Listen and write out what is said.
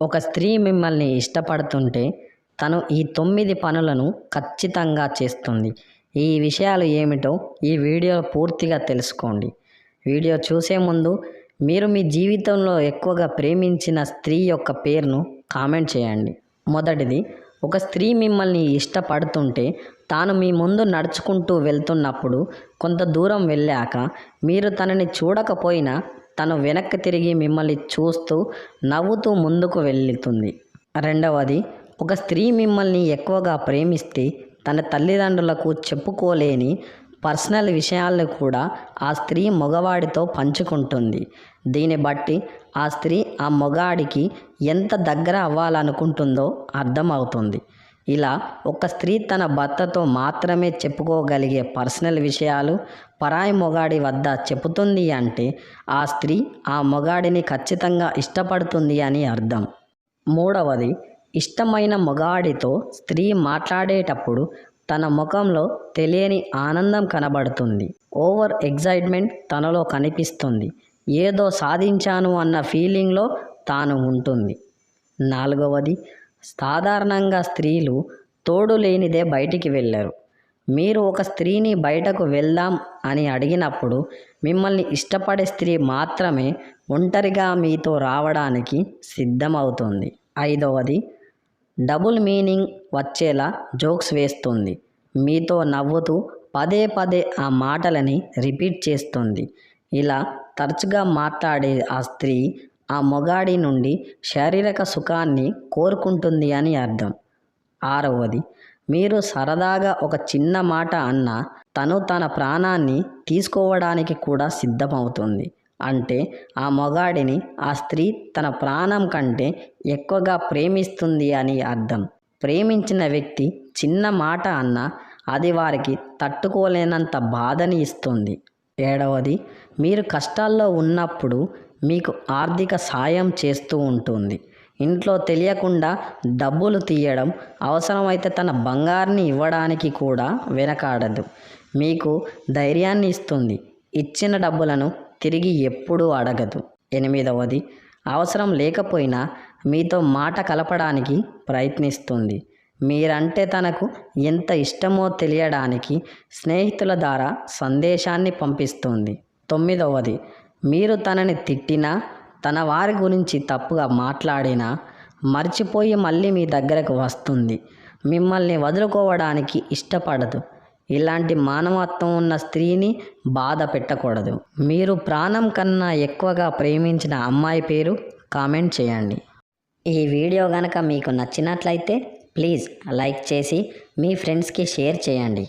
ఒక స్త్రీ మిమ్మల్ని ఇష్టపడుతుంటే తను ఈ తొమ్మిది పనులను ఖచ్చితంగా చేస్తుంది. ఈ విషయాలు ఏమిటో ఈ వీడియో పూర్తిగా తెలుసుకోండి. వీడియో చూసే ముందు మీరు మీ జీవితంలో ఎక్కువగా ప్రేమించిన స్త్రీ యొక్క పేరును కామెంట్ చేయండి. మొదటిది ఒక స్త్రీ మిమ్మల్ని ఇష్టపడుతుంటే తాను మీ ముందు నడుచుకుంటూ వెళ్తున్నప్పుడు కొంత దూరం వెళ్ళాక మీరు తనని చూడకపోయినా తను వెనక్కి తిరిగి మిమ్మల్ని చూస్తూ నవ్వుతూ ముందుకు వెళ్తుంది. రెండవది ఒక స్త్రీ మిమ్మల్ని ఎక్కువగా ప్రేమిస్తే తన తల్లిదండ్రులకు చెప్పుకోలేని పర్సనల్ విషయాలను కూడా ఆ స్త్రీ మగవాడితో పంచుకుంటుంది. దీన్ని బట్టి ఆ స్త్రీ ఆ మగాడికి ఎంత దగ్గర అవ్వాలనుకుంటుందో అర్థమవుతుంది. ఇలా ఒక స్త్రీ తన భర్తతో మాత్రమే చెప్పుకోగలిగే పర్సనల్ విషయాలు పరాయి మొగాడి వద్ద చెబుతుంది అంటే ఆ స్త్రీ ఆ మొగాడిని ఖచ్చితంగా ఇష్టపడుతుంది అని అర్థం. మూడవది ఇష్టమైన మొగాడితో స్త్రీ మాట్లాడేటప్పుడు తన ముఖంలో తెలియని ఆనందం కనబడుతుంది. ఓవర్ ఎగ్జైట్మెంట్ తనలో కనిపిస్తుంది. ఏదో సాధించాను అన్న ఫీలింగ్లో తాను ఉంటుంది. నాలుగవది సాధారణంగా స్త్రీలు తోడు లేనిదే బయటికి వెళ్ళరు. మీరు ఒక స్త్రీని బయటకు వెళ్దాం అని అడిగినప్పుడు మిమ్మల్ని ఇష్టపడే స్త్రీ మాత్రమే ఒంటరిగా మీతో రావడానికి సిద్ధమవుతుంది. ఐదవది డబుల్ మీనింగ్ వచ్చేలా జోక్స్ వేస్తుంది. మీతో నవ్వుతూ పదే పదే ఆ మాటలని రిపీట్ చేస్తుంది. ఇలా తరచుగా మాట్లాడే ఆ స్త్రీ ఆ మొగాడి నుండి శారీరక సుఖాన్ని కోరుకుంటుంది అని అర్థం. ఆరవది మీరు సరదాగా ఒక చిన్న మాట అన్నా తను తన ప్రాణాన్ని తీసుకోవడానికి కూడా సిద్ధమవుతుంది. అంటే ఆ మొగాడిని ఆ స్త్రీ తన ప్రాణం కంటే ఎక్కువగా ప్రేమిస్తుంది అని అర్థం. ప్రేమించిన వ్యక్తి చిన్న మాట అన్నా అది వారికి తట్టుకోలేనంత బాధని ఇస్తుంది. ఏడవది మీరు కష్టాల్లో ఉన్నప్పుడు మీకు ఆర్థిక సాయం చేస్తూ ఉంటుంది. ఇంట్లో తెలియకుండా డబ్బులు తీయడం అవసరమైతే తన బంగారాన్ని ఇవ్వడానికి కూడా వెనకాడదు. మీకు ధైర్యాన్ని ఇస్తుంది. ఇచ్చిన డబ్బులను తిరిగి ఎప్పుడూ అడగదు. ఎనిమిదవది అవసరం లేకపోయినా మీతో మాట కలపడానికి ప్రయత్నిస్తుంది. మీరంటే తనకు ఎంత ఇష్టమో తెలియడానికి స్నేహితుల ద్వారా సందేశాన్ని పంపిస్తుంది. తొమ్మిదవది మీరు తనని తిట్టినా తన వారి గురించి తప్పుగా మాట్లాడినా మర్చిపోయి మళ్ళీ మీ దగ్గరకు వస్తుంది. మిమ్మల్ని వదులుకోవడానికి ఇష్టపడదు. ఇలాంటి మానవత్వం ఉన్న స్త్రీని బాధ పెట్టకూడదు. మీరు ప్రాణం కన్నా ఎక్కువగా ప్రేమించిన అమ్మాయి పేరు కామెంట్ చేయండి. ఈ వీడియో కనుక మీకు నచ్చినట్లయితే ప్లీజ్ లైక్ చేసి మీ ఫ్రెండ్స్కి షేర్ చేయండి.